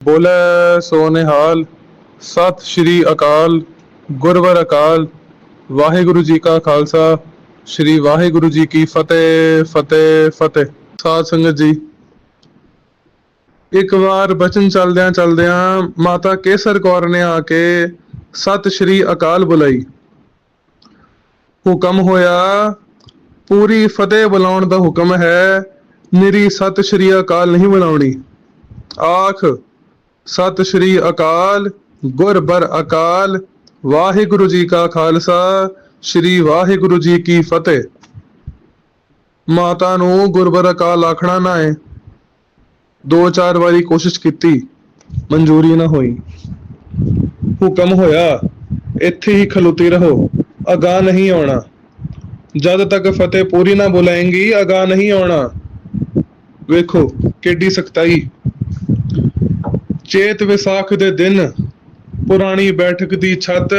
ਬੋਲੇ ਸੋ ਨਿਹਾਲ ਸਤਿ ਸ਼੍ਰੀ ਅਕਾਲ, ਗੁਰਵਰ ਅਕਾਲ, ਵਾਹਿਗੁਰੂ ਜੀ ਕਾ ਖਾਲਸਾ, ਸ਼੍ਰੀ ਵਾਹਿਗੁਰੂ ਜੀ ਕੀ ਫਤਿਹ ਫਤਿਹ ਫਤਿਹ। ਸਾਧ ਸੰਗਤ ਜੀ, ਇੱਕ ਵਾਰ ਬਚਨ ਚਲਦਿਆਂ ਚਲਦਿਆਂ ਮਾਤਾ ਕੇਸਰ ਕੌਰ ਨੇ ਆ ਕੇ ਸਤਿ ਸ਼੍ਰੀ ਅਕਾਲ ਬੁਲਾਈ। ਹੁਕਮ ਹੋਇਆ, ਪੂਰੀ ਫਤਿਹ ਬੁਲਾਉਣ ਦਾ ਹੁਕਮ ਹੈ, ਨਿਰੀ ਸਤਿ ਸ਼੍ਰੀ ਅਕਾਲ ਨਹੀਂ ਬੁਲਾਉਣੀ। ਆਖ ਸਤਿ ਸ਼੍ਰੀ ਅਕਾਲ ਗੁਰਬਰ ਅਕਾਲ, ਵਾਹਿਗੁਰੂ ਜੀ ਕਾ ਖਾਲਸਾ, ਸ਼੍ਰੀ ਵਾਹਿਗੁਰੂ ਜੀ ਕੀ ਫਤਿਹ। ਮਾਤਾ ਨੂੰ ਗੁਰਬਰ ਅਕਾਲ ਆਖਣਾ ਨਾ ਹੈ ਦੋ ਚਾਰ ਵਾਰੀ ਕੋਸ਼ਿਸ਼ ਕੀਤੀ, ਮਨਜ਼ੂਰੀ ਨਾ ਹੋਈ। ਹੁਕਮ ਹੋਇਆ, ਇੱਥੇ ਹੀ ਖਲੋਤੀ ਰਹੋ ਅਗਾ ਨਹੀਂ ਆਉਣਾ। ਜਦ ਤੱਕ ਫਤਿਹ ਪੂਰੀ ਨਾ ਬੁਲਾਏਂਗੀ ਅਗਾ ਨਹੀਂ ਆਉਣਾ। ਵੇਖੋ ਕਿੱਡੀ ਸਖਤਾਈ। ਚੇਤ ਵਿਸਾਖ ਦੇ ਦਿਨ ਪੁਰਾਣੀ ਬੈਠਕ ਦੀ ਛੱਤ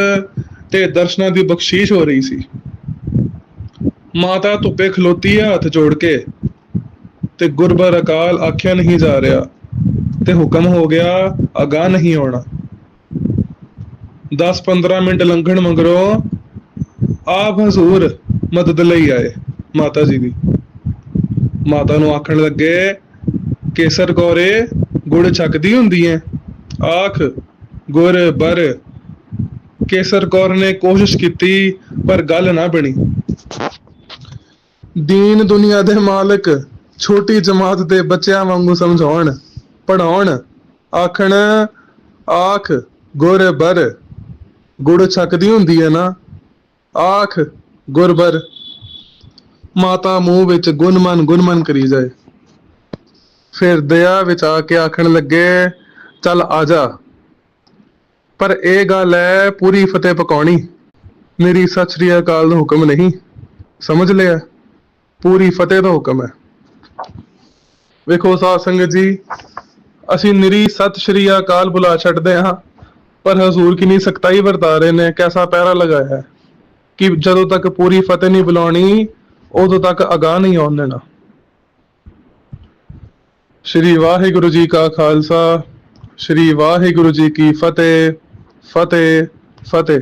ਤੇ ਦਰਸ਼ਨਾਂ ਦੀ ਬਖਸ਼ੀਸ਼ ਹੋ ਰਹੀ ਸੀ। ਮਾਤਾ ਧੁੱਪੇ ਖਲੋਤੀ ਹੈ ਹੱਥ ਜੋੜ ਕੇ ਤੇ ਗੁਰਬਰ ਅਕਾਲ ਆਖਿਆ ਨਹੀਂ ਜਾ ਰਿਹਾ ਤੇ ਹੁਕਮ ਹੋ ਗਿਆ ਅਗਾ ਨਹੀਂ ਆਉਣਾ। 10-15 ਮਿੰਟ ਲੰਘਣ ਮਗਰੋਂ ਆਪ ਹਜ਼ੂਰ ਮਦਦ ਲਈ ਆਏ ਮਾਤਾ ਜੀ ਦੀ। ਮਾਤਾ ਨੂੰ ਆਖਣ ਲੱਗੇ, ਕੇਸਰ ਕੌਰੇ ਗੁੜ ਛਕਦੀ ਹੁੰਦੀ ਐ? ਆਖ, ਗੁਰ, ਬਰ, ਕੇਸਰ ਕੌਰ ਨੇ ਕੋਸ਼ਿਸ਼ ਕੀਤੀ, ਪਰ ਗੱਲ ਨਾ ਬਣੀ। ਦੀਨ ਦੁਨੀਆ ਦੇ ਮਾਲਕ, ਛੋਟੀ ਜਮਾਤ ਦੇ ਬੱਚਿਆਂ ਵਾਂਗੂ ਸਮਝਾਉਣ ਪੜਾਉਣ ਆਖਣ, ਆਖ, ਗੁਰ, ਬਰ, ਗੁੜ ਛਕਦੀ ਹੁੰਦੀ ਹੈ ਨਾ? ਆਖ ਗੁਰਬਰ ਮਾਤਾ ਮੂੰਹ ਵਿੱਚ ਗੁਣਮਨ ਗੁਣਮਨ ਕਰੀ ਜਾਏ। ਫਿਰ ਦਇਆ ਵਿੱਚ ਆ ਕੇ ਆਖਣ ਲੱਗੇ ਚੱਲ ਆ ਜਾ। ਪਰ ਇਹ ਗੱਲ ਹੈ ਪੂਰੀ ਫਤਿਹ ਪਕਾਉਣੀ। ਮੇਰੀ ਸਤਿ ਸ੍ਰੀ ਅਕਾਲ ਦਾ ਹੁਕਮ ਨਹੀਂ। ਸਮਝ ਲਿਆ? ਪੂਰੀ ਫਤਿਹ ਦਾ ਹੁਕਮ ਹੈ ਵੇਖੋ ਸਾਧ ਸੰਗਤ ਜੀ, ਅਸੀਂ ਨਿਰੀ ਸਤਿ ਸ਼੍ਰੀ ਅਕਾਲ ਬੁਲਾ ਛੱਡਦੇ ਹਾਂ, ਪਰ ਹਜ਼ੂਰ ਕਿੰਨੀ ਸਖਤਾਈ ਵਰਤਾ ਰਹੇ ਨੇ, ਕੈਸਾ ਪਹਿਰਾ ਲਗਾਇਆ ਹੈ। ਕਿ ਜਦੋਂ ਤੱਕ ਪੂਰੀ ਫਤਿਹ ਨਹੀਂ ਬੁਲਾਉਣੀ, ਉਦੋਂ ਤੱਕ ਅਗਾਹ ਨਹੀਂ ਆਉਣ ਦੇਣਾ। ਸ਼੍ਰੀ ਵਾਹਿਗੁਰੂ ਜੀ ਕਾ ਖਾਲਸਾ। ਸ਼੍ਰੀ ਵਾਹਿਗੁਰੂ ਜੀ ਕੀ ਫਤਿਹ ਫਤਿਹ ਫਤਿਹ।